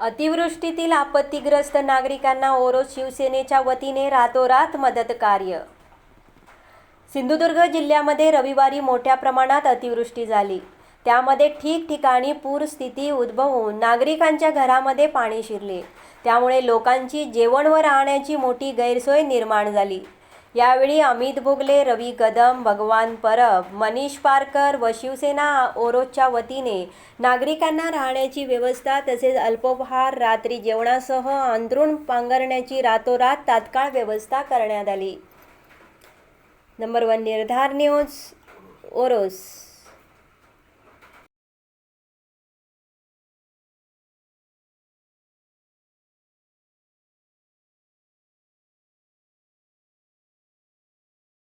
अतिवृष्टीतील आपत्तीग्रस्त नागरिकांना ओरोस शिवसेनेच्या वतीने रातोरात मदत कार्य. सिंधुदुर्ग जिल्ह्यामध्ये रविवारी मोठ्या प्रमाणात अतिवृष्टी झाली. त्यामध्ये ठिकठिकाणी पूरस्थिती उद्भवून नागरिकांच्या घरामध्ये पाणी शिरले. त्यामुळे लोकांची जेवण व राहण्याची मोठी गैरसोय निर्माण झाली. यावेळी अमित भोगले रवी कदम भगवान परब मनीष पारकर व शिवसेना ओरोसच्या वतीने नागरिकांना राहण्याची व्यवस्था तसेच अल्पोपहार रात्री जेवणासह अंथरूण पांघरण्याची रातोरात तात्काळ व्यवस्था करण्यात आली. Number one Nirdhar news Oros.